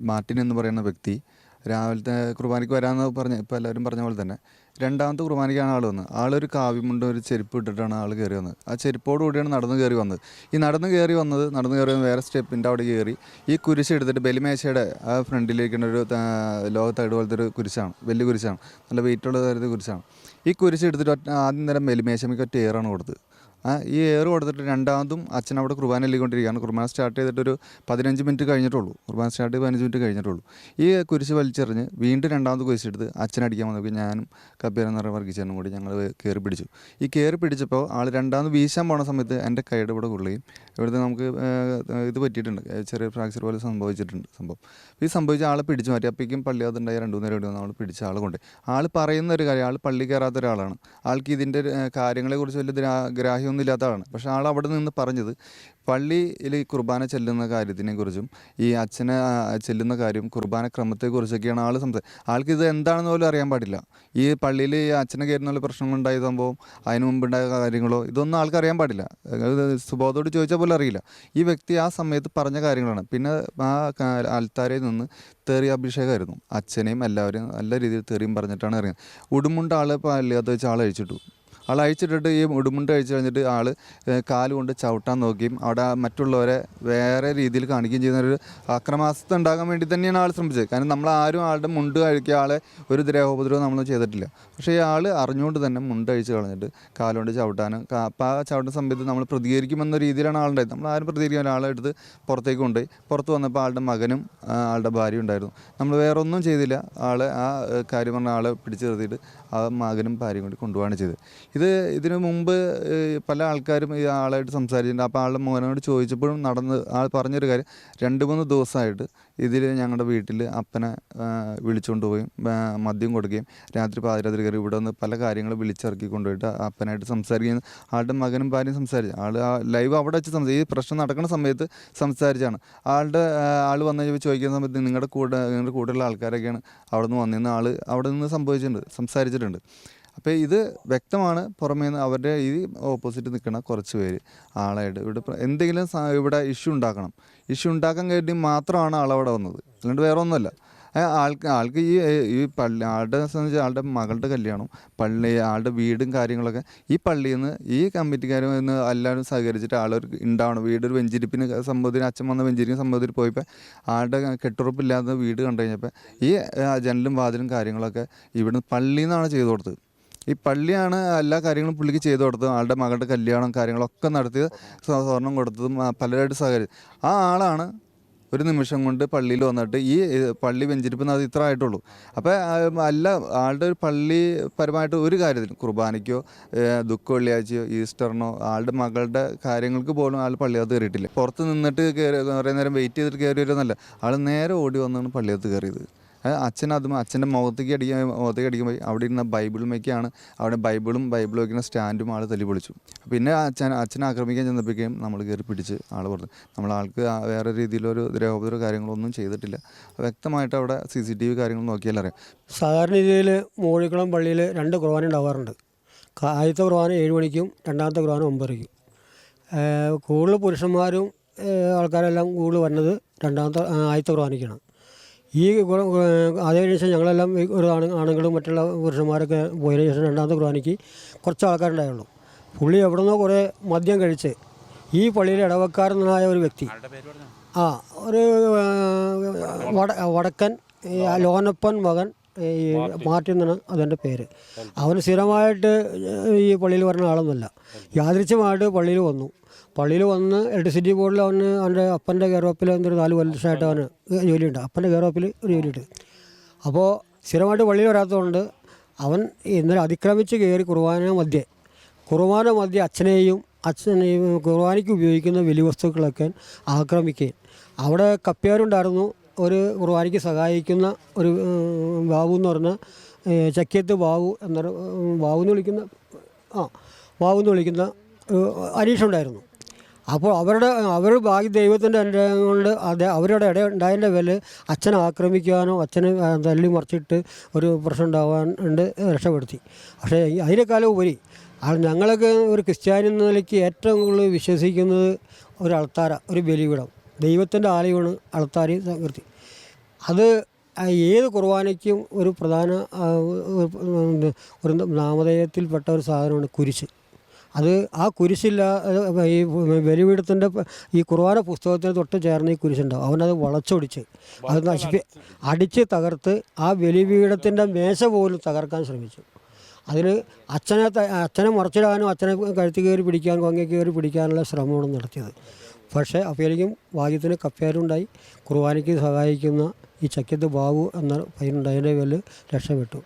Martin എന്ന് പറയുന്ന വ്യക്തി രാവിലത്തെ കുർബാനയ്ക്ക് വരാമെന്ന് പറഞ്ഞ ഇപ്പോൾ എല്ലാവരും പറഞ്ഞ പോലെ തന്നെ രണ്ടാമത്തെ കുർബാനയ്ക്കാണ് ആൾ വന്നത്. ആളൊരു കാവ്യമുണ്ട് ഒരു ചെരുപ്പ് ഇട്ടിട്ടാണ് ആൾ കയറി വന്നത്. ആ ചെരുപ്പോട് കൂടിയാണ് നടന്ന് കയറി വന്നത്. ഈ നടന്ന് കയറി വന്നത് നടന്ന് കയറി വന്ന് വേറെ സ്റ്റെപ്പിന്റെ അവിടെ കയറി ഈ കുരിശ് എടുത്തിട്ട് ബലിമേശയുടെ ആ ഫ്രണ്ടിലിരിക്കുന്ന ഒരു ലോകത്തൈഡ് പോലത്തെ ഒരു കുരിശാണ്. വലിയ കുരിശാണ്. നല്ല വെയിറ്റുള്ള തരത്തിൽ കുരിശാണ്. ഈ കുരിശ് എടുത്തിട്ട് ആദ്യം നേരം ബലിമേശമയ്ക്ക് ഒറ്റ ഏറാണ് കൊടുത്തത്. ഈ എയർ കൊടുത്തിട്ട് രണ്ടാമതും അച്ഛൻ അവിടെ കുർബാന എല്ലിക്കൊണ്ടിരിക്കുകയാണ് കുർബാന സ്റ്റാർട്ട് ചെയ്തിട്ടൊരു പതിനഞ്ച് മിനിറ്റ് കഴിഞ്ഞിട്ടുള്ളൂ. കുർബാന സ്റ്റാർട്ട് ചെയ്ത് പതിനഞ്ച് മിനിറ്റ് കഴിഞ്ഞിട്ടുള്ളൂ. ഈ കുരിശ് വലിച്ചെറിഞ്ഞ് വീണ്ടും രണ്ടാമത് കുരിശെടുത്ത് അച്ഛൻ അടിക്കാൻ വന്നപ്പോൾ ഞാനും കബീർ എന്ന് പറയുന്ന വർഗീച്ചനും കൂടി ഞങ്ങൾ കയറി പിടിച്ചു. ഈ കയറി പിടിച്ചപ്പോൾ ആൾ രണ്ടാമത് വീശാൻ പോണ സമയത്ത് എന്റെ കൈയുടെ ഇവിടെ കൊള്ളുകയും ഇവിടുത്തെ നമുക്ക് ഇത് പറ്റിയിട്ടുണ്ട്. ചെറിയ ഫ്രാക്ചർ പോലെ സംഭവിച്ചിട്ടുണ്ട് സംഭവം. ഈ സംഭവിച്ച ആളെ പിടിച്ചു മാറ്റി. അപ്പോഴേക്കും പള്ളി അതുണ്ടായി രണ്ട് നേരം ഇവിടെ നമ്മൾ പിടിച്ച ആളെ കൊണ്ട് ആൾ പറയുന്ന ഒരു കാര്യം ആൾ പള്ളി കയറാത്ത ഒരാളാണ്. ആൾക്ക് ഇതിന്റെ കാര്യങ്ങളെക്കുറിച്ച് വലിയ ഗ്രാ ആളാണ് പക്ഷേ ആൾ അവിടെ നിന്ന് പറഞ്ഞത് പള്ളിയിൽ ഈ കുർബാന ചെല്ലുന്ന കാര്യത്തിനെ കുറിച്ചും ഈ അച്ഛനെ ചെല്ലുന്ന കാര്യം കുർബാന ക്രമത്തെക്കുറിച്ചൊക്കെയാണ് ആൾ സംസാരിച്ചത് ആൾക്ക് ഇത് എന്താണെന്ന് പോലും അറിയാൻ പാടില്ല. ഈ പള്ളിയിൽ ഈ അച്ഛനെ കയറുന്ന പ്രശ്നങ്ങളുണ്ടായ സംഭവം അതിന് മുമ്പുണ്ടായ കാര്യങ്ങളോ ഇതൊന്നും ആൾക്ക് അറിയാൻ പാടില്ല. അത് സുബോധോട് ചോദിച്ചാൽ പോലും അറിയില്ല. ഈ വ്യക്തി ആ സമയത്ത് പറഞ്ഞ കാര്യങ്ങളാണ്. പിന്നെ ആ അൽത്താരയിൽ നിന്ന് തെറി അഭിഷേകമായിരുന്നു. അച്ഛനെയും എല്ലാവരും നല്ല രീതിയിൽ തെറിയും പറഞ്ഞിട്ടാണ് അറിയുന്നത് ഉടുമുണ്ട ആൾ പള്ളിയകത്ത് വെച്ച് ആൾ അഴിച്ചിട്ടു. ആൾ അഴിച്ചിട്ടിട്ട് ഈ ഉടുമുണ്ട് അഴിച്ചു കഴിഞ്ഞിട്ട് ആൾ കാൽ കൊണ്ട് ചവിട്ടാൻ നോക്കിയും അവിടെ മറ്റുള്ളവരെ വേറെ രീതിയിൽ കാണിക്കുകയും ചെയ്യുന്ന ഒരു അക്രമാസക്ത ഉണ്ടാകാൻ വേണ്ടി തന്നെയാണ് ആൾ ശ്രമിച്ചത്. കാരണം നമ്മൾ ആരും ആളുടെ മുണ്ട് അഴിക്കുക ആളെ ഒരു ദ്രേഹോപദ്രവം നമ്മൾ ചെയ്തിട്ടില്ല. പക്ഷേ ഈ ആൾ അറിഞ്ഞുകൊണ്ട് തന്നെ മുണ്ട് അഴിച്ച് കളഞ്ഞിട്ട് കാലുകൊണ്ട് ചവിട്ടാനും അപ്പം ആ ചവിട്ടുന്ന സമയത്ത് നമ്മൾ പ്രതികരിക്കുമെന്ന രീതിയിലാണ് ആളുണ്ടായത് നമ്മൾ ആരും പ്രതികരിക്കാൻ ആളെ എടുത്ത് പുറത്തേക്ക് കൊണ്ടുപോയി. പുറത്ത് വന്നപ്പോൾ ആളുടെ മകനും ആളുടെ ഭാര്യയും ഉണ്ടായിരുന്നു. നമ്മൾ വേറെ ഒന്നും ചെയ്തില്ല. ആളെ ആ കാര്യം പറഞ്ഞ ആളെ പിടിച്ചു നിർത്തിയിട്ട് ആ മകനും ഭാര്യയും കൂടി കൊണ്ടുപോവാണ് ചെയ്തത്. ഇത് ഇതിനു മുമ്പ് പല ആൾക്കാരും ഈ ആളായിട്ട് സംസാരിച്ചിട്ടുണ്ട്. അപ്പോൾ ആളുടെ മോനോട് ചോദിച്ചപ്പോഴും നടന്ന് ആൾ പറഞ്ഞൊരു കാര്യം രണ്ട് മൂന്ന് ദിവസമായിട്ട് ഇതിൽ ഞങ്ങളുടെ വീട്ടിൽ അപ്പനെ വിളിച്ചുകൊണ്ട് പോയി മദ്യം കൊടുക്കുകയും രാത്രി പാതിരാത്രി കയറി ഇവിടെ നിന്ന് പല കാര്യങ്ങൾ വിളിച്ചിറക്കി കൊണ്ടുപോയിട്ട് അപ്പനായിട്ട് സംസാരിക്കുകയും ആളുടെ മകനും ഭാര്യയും സംസാരിച്ചു. ആൾ ലൈവ് അവിടെ വെച്ച് സംസാരിച്ചു. ഈ പ്രശ്നം നടക്കുന്ന സമയത്ത് സംസാരിച്ചാണ്. ആളുടെ ആൾ വന്നു കഴിഞ്ഞപ്പോൾ ചോദിക്കുന്ന സമയത്ത് നിങ്ങളുടെ കൂടെ നിങ്ങളുടെ കൂടെയുള്ള ആൾക്കാരൊക്കെയാണ് അവിടെ നിന്ന് വന്നിരുന്ന ആൾ അവിടെ നിന്ന് സംഭവിച്ചിട്ടുണ്ട് സംസാരിച്ചിട്ടുണ്ട്. അപ്പോൾ ഇത് വ്യക്തമാണ് പുറമേ നിന്ന് അവരുടെ ഈ ഓപ്പോസിറ്റ് നിൽക്കുന്ന കുറച്ച് പേര് ആളായിട്ട്. ഇവിടെ എന്തെങ്കിലും ഇവിടെ ഇഷ്യൂ ഉണ്ടാക്കണം. ഇഷ്യൂ ഉണ്ടാക്കാൻ വേണ്ടി മാത്രമാണ് ആളവിടെ വന്നത്. അല്ലാണ്ട് വേറെ ഒന്നുമല്ല ആൾക്ക് ആൾക്ക് ഈ ഈ പള്ളി ആളുടെ സംബന്ധിച്ച് ആളുടെ മകളുടെ കല്യാണം പള്ളി ആളുടെ വീടും കാര്യങ്ങളൊക്കെ ഈ പള്ളിയിൽ നിന്ന് ഈ കമ്മിറ്റിക്കാരും ഇന്ന് എല്ലാവരും സഹകരിച്ചിട്ട് ആളൊരു ഉണ്ടാവണം വീടൊരു വെഞ്ചിരിപ്പിന് സംഭവത്തിന് അച്ഛൻ വന്ന വെഞ്ചിരിപ്പിന് സംഭവത്തിൽ പോയപ്പോൾ ആളുടെ കെട്ടുറപ്പില്ലാത്ത വീട് കണ്ടു കഴിഞ്ഞപ്പോൾ ഈ ജനലും വാതിലും കാര്യങ്ങളൊക്കെ ഇവിടുന്ന് പള്ളിയിൽ നിന്നാണ് ചെയ്തു കൊടുത്തത്. ഈ പള്ളിയാണ് എല്ലാ കാര്യങ്ങളും പുള്ളിക്ക് ചെയ്തു കൊടുത്തത് ആളുടെ മകളുടെ കല്യാണം കാര്യങ്ങളൊക്കെ നടത്തിയത് സ്വ- സ്വർണം കൊടുത്തതും പലരായിട്ട് സഹകരിച്ചു. ആ ആളാണ് ഒരു നിമിഷം കൊണ്ട് പള്ളിയിൽ വന്നിട്ട് ഈ പള്ളി വെഞ്ചിരിപ്പിന് അത് ഇത്ര ആയിട്ടുള്ളൂ. അപ്പോൾ അല്ല ആളുടെ ഒരു പള്ളി പരമായിട്ട് ഒരു കാര്യത്തിലും കുർബാനയ്ക്കോ ദുഃഖ വെള്ളിയാഴ്ചയോ ഈസ്റ്ററിനോ ആളുടെ മകളുടെ കാര്യങ്ങൾക്ക് പോലും ആൾ പള്ളിയകത്ത് കയറിയിട്ടില്ല. പുറത്ത് നിന്നിട്ട് കയറി കുറേ നേരം വെയിറ്റ് ചെയ്തിട്ട് കയറി വരുമെന്നല്ല ആൾ നേരെ ഓടി വന്നാണ് പള്ളിയകത്ത് കയറിയത്. അച്ഛൻ അതും അച്ഛന്റെ മുഖത്തേക്ക് അടിക്കാൻ മുഖത്തേക്ക് അടിക്കുമ്പോൾ അവിടെ ഇരുന്ന ബൈബിൾ മേക്കാണ് അവിടെ ബൈബിളും ബൈബിൾ വയ്ക്കുന്ന സ്റ്റാൻഡും ആൾ തല്ലി പൊളിച്ചു പിന്നെ അച്ഛൻ അച്ഛനെ ആക്രമിക്കാൻ ചെന്നപ്പോഴേക്കും നമ്മൾ കയറി പിടിച്ച് ആൾ പറഞ്ഞു നമ്മൾ ആൾക്ക് വേറെ രീതിയിലൊരു ദ്രോഹപദ്ര കാര്യങ്ങളൊന്നും ചെയ്തിട്ടില്ല. വ്യക്തമായിട്ട് അവിടെ സി സി ടി വി കാര്യങ്ങൾ നോക്കിയാൽ അറിയാം. സാധാരണ രീതിയിൽ മോഴിക്കുളം പള്ളിയിൽ രണ്ട് കുർബാന ഉണ്ടാവാറുണ്ട്. ആദ്യത്തെ കുർബാന ഏഴ് മണിക്കും രണ്ടാമത്തെ കുർബാന ഒമ്പതരയ്ക്കും. കൂടുതൽ പുരുഷന്മാരും ആൾക്കാരെല്ലാം കൂടുതൽ വരുന്നത് രണ്ടാമത്തെ ആദ്യത്തെ കുർബാനയ്ക്കാണ്. ഈ ഗുണം അതിന് ശേഷം ഞങ്ങളെല്ലാം ഒരു ആണ് ആണുങ്ങളും മറ്റുള്ള പുരുഷന്മാരൊക്കെ പോയതിനു ശേഷം രണ്ടാമത്തെ കുർബാനയ്ക്ക് കുറച്ച് ആൾക്കാരുണ്ടായുള്ളൂ പുള്ളി എവിടെ നിന്നോ കുറേ മദ്യം കഴിച്ച് ഈ പള്ളിയിലെ ഇടവക്കാരനായ ഒരു വ്യക്തി ആ ഒരു വട വടക്കൻ ലോനപ്പൻ മകൻ ഈ മാർട്ടിൻ എന്നാണ് അതിന്റെ പേര്. അവന് സ്ഥിരമായിട്ട് ഈ പള്ളിയിൽ വരുന്ന ആളൊന്നുമല്ല. യാദൃച്ഛമായിട്ട് പള്ളിയിൽ വന്നു. പള്ളിയിൽ വന്ന് ഇലക്ട്രിസിറ്റി ബോർഡിൽ അവന് അവന്റെ അപ്പന്റെ കെയറോപ്പിൽ എന്തൊരു നാല് വർഷമായിട്ട് അവന് ജോലിയുണ്ട്. അപ്പന്റെ കെയറോപ്പിൽ ഒരു ജോലിയുണ്ട്. അപ്പോൾ സ്ഥിരമായിട്ട് പള്ളിയിൽ വരാത്തതുകൊണ്ട് അവൻ ഇന്നലെ അതിക്രമിച്ച് കയറി കുർബാന മധ്യേ കുർബാന മധ്യ അച്ഛനെയും അച്ഛനെയും കുർബാനയ്ക്ക് ഉപയോഗിക്കുന്ന വലിയ വസ്തുക്കളൊക്കെ ആക്രമിക്കുകയും. അവിടെ കപ്പ്യാരുണ്ടായിരുന്നു ഒരു കുർബാനയ്ക്ക് സഹായിക്കുന്ന ഒരു ബാബു എന്ന് പറഞ്ഞ ചക്കിയത്ത് ബാബു എന്നൊരു ബാബു എന്ന് വിളിക്കുന്ന ആ ബാബു എന്ന് വിളിക്കുന്ന അനീഷുണ്ടായിരുന്നു അപ്പോൾ അവരുടെ അവർ ഭാഗ്യ ദൈവത്തിന്റെ അനുഗ്രഹം കൊണ്ട് അത് അവരുടെ ഇട ഉണ്ടായതിന്റെ പേരിൽ അച്ഛനെ ആക്രമിക്കാനോ അച്ഛനെ തല്ലി മറിച്ചിട്ട് ഒരു പ്രശ്നം ഉണ്ടാവാൻ ഉണ്ട് രക്ഷപ്പെടുത്തി. പക്ഷേ അതിനേക്കാളും ഉപരി അത് ഞങ്ങളൊക്കെ ഒരു ക്രിസ്ത്യാനി എന്ന നിലയ്ക്ക് ഏറ്റവും കൂടുതൽ വിശ്വസിക്കുന്നത് ഒരു അൾത്താര ഒരു ബലിപീഠം. ദൈവത്തിന്റെ ആലയമാണ് അൾത്താരി സംകൃതി അത് ഏത് കുർബാനയ്ക്കും ഒരു പ്രധാന ഒരു നാമധേയത്തിൽപ്പെട്ട ഒരു സാധനമാണ് കുരിശ്. അത് ആ കുരിശില്ല ഈ ബലിപീഠത്തിന്റെ ഈ കുർബാന പുസ്തകത്തിന് തൊട്ട് ചേർന്ന് ഈ കുരിശുണ്ടാവും. അവനത് വളച്ചൊടിച്ച് അത് നശിപ്പി അടിച്ച് തകർത്ത് ആ ബലിപീഠത്തിന്റെ മേശ പോലും തകർക്കാൻ ശ്രമിച്ചു. അതിന് അച്ഛനെ അച്ഛനെ മറച്ചിടാനും അച്ഛനെ കഴുത്തി കയറി പിടിക്കാൻ കൊങ്ങ കയറി പിടിക്കാനുള്ള ശ്രമമാണ് നടത്തിയത്. പക്ഷേ അപ്പോഴേക്കും ഭാഗ്യത്തിന് കപ്പേരുണ്ടായി. കുർബാനയ്ക്ക് സഹായിക്കുന്ന ഈ ചക്കിത്ത് ബാബു എന്ന പയ്യനുണ്ടായതിന്റെ പേരിൽ രക്ഷപ്പെട്ടു.